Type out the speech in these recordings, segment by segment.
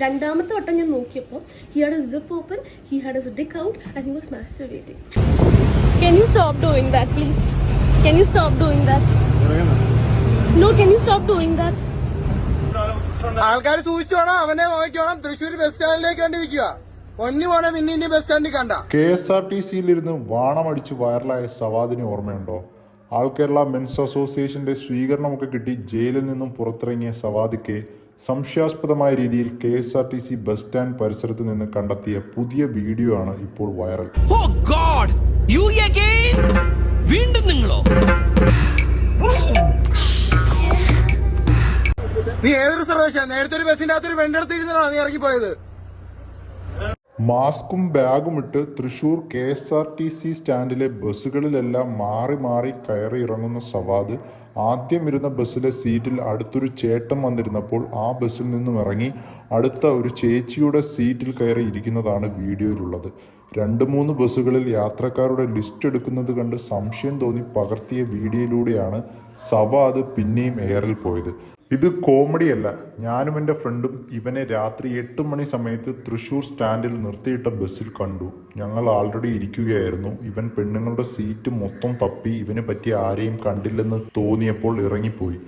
രണ്ടാമത്തെ വട്ടം ഞാൻ നോക്കിയപ്പോൾ he had a zip open he had a dick out and he was masturbating Can you stop doing that please Can you stop doing that no can you stop doing that ആൾക്കാർ സൂക്ഷിച്ചോണം അവനെ നോക്കിക്കോണം Thrissur bus സ്റ്റാൻഡിലേക്ക് കണ്ടിരിക്കുക ഒന്നി പൊന്നു പോണെ നിന്നെ ഇനി bus സ്റ്റാൻഡിൽ കണ്ട. കെ എസ് ആർ ടി സിയിലിരുന്ന് വാണമടിച്ച് വൈറലായ സവാദിന് ഓർമ്മയുണ്ടോ? ആൾ കേരള മെൻസ് അസോസിയേഷന്റെ സ്വീകരണമൊക്കെ കിട്ടി ജയിലിൽ നിന്നും പുറത്തിറങ്ങിയ സവാദിക്ക് സംശയാസ്പദമായ രീതിയിൽ K S R T C bus stand പരിസരത്ത് നിന്ന് കണ്ടെത്തിയ പുതിയ വീഡിയോ ആണ് ഇപ്പോൾ viral. Oh god you again വീണ്ടും നിങ്ങളോ? നീ ഏതൊരു സർവേശ നേരത്തെ ഒരു ബസ്സിന്റെ അകത്ത് ഒരു വെണ്ടെടുത്ത് ഇരുന്നാണ് നീ ഇറങ്ങിപ്പോയത്? മാസ്കും ബാഗും ഇട്ട് Thrissur K S R T C സ്റ്റാൻഡിലെ ബസ്സുകളിലെല്ലാം മാറി മാറി കയറി ഇറങ്ങുന്ന സവാദ് ആദ്യം ഇരുന്ന ബസ്സിലെ സീറ്റിൽ അടുത്തൊരു ചേട്ടൻ വന്നിരുന്നപ്പോൾ ആ ബസ്സിൽ നിന്നും ഇറങ്ങി അടുത്ത ഒരു ചേച്ചിയുടെ സീറ്റിൽ കയറി ഇരിക്കുന്നതാണ് വീഡിയോയിലുള്ളത്. രണ്ട് മൂന്ന് ബസ്സുകളിൽ യാത്രക്കാരുടെ ലിസ്റ്റ് എടുക്കുന്നത് കണ്ട് സംശയം തോന്നി പകർത്തിയ വീഡിയോയിലൂടെയാണ് സവാദ് പിന്നെയും എയറിൽ പോയത്. ഇത് കോമഡിയല്ല ഞാനും എന്റെ ഫ്രണ്ടും ഇവനെ രാത്രി എട്ട് മണി സമയത്ത് തൃശൂർ സ്റ്റാൻഡിൽ നിർത്തിയിട്ട ബസ്സിൽ കണ്ടു. ഞങ്ങൾ ആൾറെഡി ഇരിക്കുകയായിരുന്നു. ഇവൻ പെണ്ണുങ്ങളുടെ സീറ്റ് മൊത്തം തപ്പി ഇവനെ പറ്റി ആരെയും കണ്ടില്ലെന്ന് തോന്നിയപ്പോൾ ഇറങ്ങിപ്പോയി.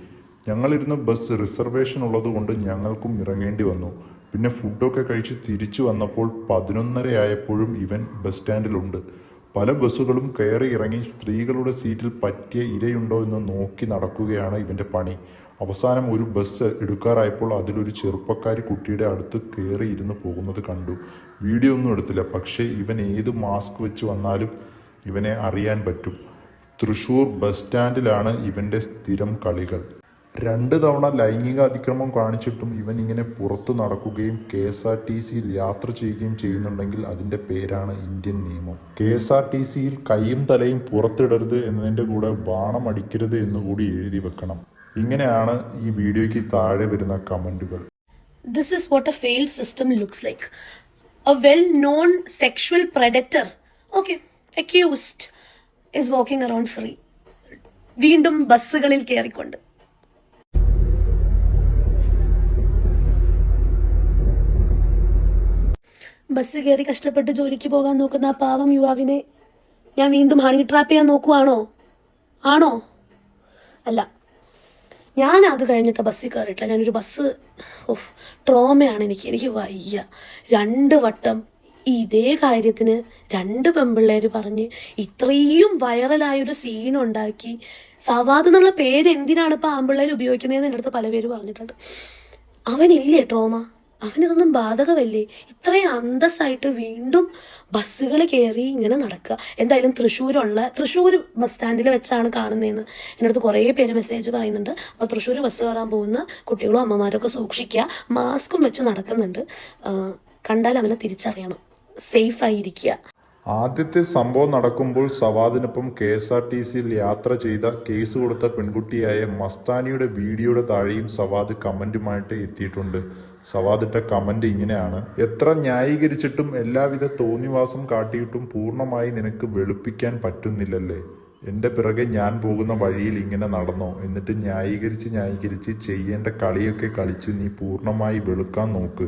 ഞങ്ങളിരുന്ന ബസ് റിസർവേഷൻ ഉള്ളതുകൊണ്ട് ഞങ്ങൾക്കും ഇറങ്ങേണ്ടി വന്നു. പിന്നെ ഫുഡൊക്കെ കഴിച്ച് തിരിച്ചു വന്നപ്പോൾ പതിനൊന്നര ആയപ്പോഴും ഇവൻ ബസ് സ്റ്റാൻഡിലുണ്ട് പല ബസ്സുകളും കയറി ഇറങ്ങി സ്ത്രീകളുടെ സീറ്റിൽ പറ്റിയ ഇരയുണ്ടോ എന്ന് നോക്കി നടക്കുകയാണ് ഇവന്റെ പണി. അവസാനം ഒരു ബസ് എടുക്കാറായപ്പോൾ അതിലൊരു ചെറുപ്പക്കാരി കുട്ടിയുടെ അടുത്ത് കയറി ഇരുന്ന് പോകുന്നത് കണ്ടു. വീഡിയോ ഒന്നും എടുത്തില്ല പക്ഷേ ഇവൻ ഏത് മാസ്ക് വെച്ച് വന്നാലും ഇവനെ അറിയാൻ പറ്റും. തൃശൂർ ബസ് സ്റ്റാൻഡിലാണ് ഇവന്റെ സ്ഥിരം കളികൾ. രണ്ട് തവണ ലൈംഗിക അതിക്രമം കാണിച്ചിട്ടും ഇവൻ ഇങ്ങനെ പുറത്തു നടക്കുകയും കെ എസ് ആർ ടി സിയിൽ യാത്ര ചെയ്യുകയും ചെയ്യുന്നുണ്ടെങ്കിൽ അതിന്റെ പേരാണ് ഇന്ത്യൻ നിയമം കെ എസ് ആർ ടി സിയിൽ കൈയും തലയും പുറത്തിടരുത് എന്നതിന്റെ കൂടെ ബാണം അടിക്കരുത് എന്നുകൂടി എഴുതി വെക്കണം ഇങ്ങനെയാണ് ഈ വീഡിയോയ്ക്ക് താഴെ വരുന്ന കമന്റുകൾ This is what a failed system looks like. A well known sexual predator, okay, accused, is walking around free. വീണ്ടും ബസ്സുകളിൽ കയറിക്കൊണ്ട് ബസ് കയറി കഷ്ടപ്പെട്ട് ജോലിക്ക് പോകാൻ നോക്കുന്ന ആ പാവം യുവാവിനെ ഞാൻ വീണ്ടും ഹണി ട്രാപ്പ് ചെയ്യാൻ നോക്കുവാണോ? ആണോ? അല്ല. ഞാൻ അത് കഴിഞ്ഞിട്ട് ബസ്സിൽ കയറിയിട്ടില്ല. ഞാനൊരു ബസ് ഓഫ് ട്രോമയാണ് എനിക്ക്. എനിക്ക് വയ്യ. രണ്ട് വട്ടം ഇതേ കാര്യത്തിന് രണ്ട് പെമ്പിള്ളേർ പറഞ്ഞ് ഇത്രയും വൈറലായൊരു സീൻ ഉണ്ടാക്കി. സവാദ് എന്നുള്ള പേര് എന്തിനാണ് ഇപ്പം ആമ്പിള്ളേർ ഉപയോഗിക്കുന്നതെന്ന് എന്റെ അടുത്ത് പല പേര് പറഞ്ഞിട്ടുണ്ട്. അവനില്ലേ ട്രോമ അവനിതൊന്നും ബാധകമല്ലേ? ഇത്രയും അന്തസ്സായിട്ട് വീണ്ടും ബസ്സുകൾ കയറി ഇങ്ങനെ നടക്കുക. എന്തായാലും തൃശ്ശൂരുള്ള തൃശ്ശൂർ ബസ് സ്റ്റാൻഡിൽ വെച്ചാണ് കാണുന്നതെന്ന് എന്റെ അടുത്ത് കുറേ പേര് മെസ്സേജ് പറയുന്നുണ്ട്. അപ്പോൾ തൃശ്ശൂർ ബസ് കയറാൻ പോകുന്ന കുട്ടികളും അമ്മമാരൊക്കെ സൂക്ഷിക്കുക. മാസ്കും വെച്ച് നടക്കുന്നുണ്ട്. കണ്ടാൽ അവനെ തിരിച്ചറിയണം. സേഫ് ആയിരിക്കുക. ആദ്യത്തെ സംഭവം നടക്കുമ്പോൾ സവാദിനൊപ്പം കെ എസ് ആർ ടി സിയിൽ യാത്ര ചെയ്ത കേസ് കൊടുത്ത പെൺകുട്ടിയായ മസ്താനിയുടെ വീഡിയോയുടെ താഴെയും സവാദ് കമന്റുമായിട്ട് എത്തിയിട്ടുണ്ട്. സവാദിട്ട കമന്റ് ഇങ്ങനെയാണ്. എത്ര ന്യായീകരിച്ചിട്ടും എല്ലാവിധ തോന്നിവാസം കാട്ടിയിട്ടും പൂർണമായി നിനക്ക് വെളുപ്പിക്കാൻ പറ്റുന്നില്ലല്ലേ? എന്റെ പിറകെ ഞാൻ പോകുന്ന വഴിയിൽ ഇങ്ങനെ നടന്നോ? എന്നിട്ട് ന്യായീകരിച്ച് ന്യായീകരിച്ച് ചെയ്യേണ്ട കളിയൊക്കെ കളിച്ച് നീ പൂർണമായി വെളുക്കാൻ നോക്ക്.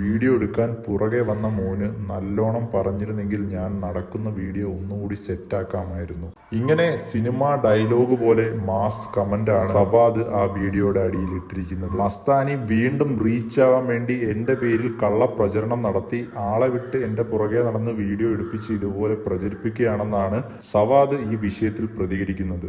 വീഡിയോ എടുക്കാൻ പുറകെ വന്ന മോന് നല്ലോണം പറഞ്ഞിരുന്നെങ്കിൽ ഞാൻ നടക്കുന്ന വീഡിയോ ഒന്നുകൂടി സെറ്റാക്കാമായിരുന്നു. ഇങ്ങനെ സിനിമ ഡയലോഗ് പോലെ മാസ് കമന്റ് ആണ് സവാദ് ആ വീഡിയോയുടെ അടിയിൽ ഇട്ടിരിക്കുന്നത്. മസ്താനി വീണ്ടും റീച്ച് ആവാൻ വേണ്ടി എന്റെ പേരിൽ കള്ള പ്രചരണം നടത്തി ആളെ വിട്ട് എന്റെ പുറകെ നടന്ന് വീഡിയോ എടുപ്പിച്ച് ഇതുപോലെ പ്രചരിപ്പിക്കുകയാണെന്നാണ് സവാദ് ഈ വിഷയത്തിൽ പ്രതികരിക്കുന്നത്.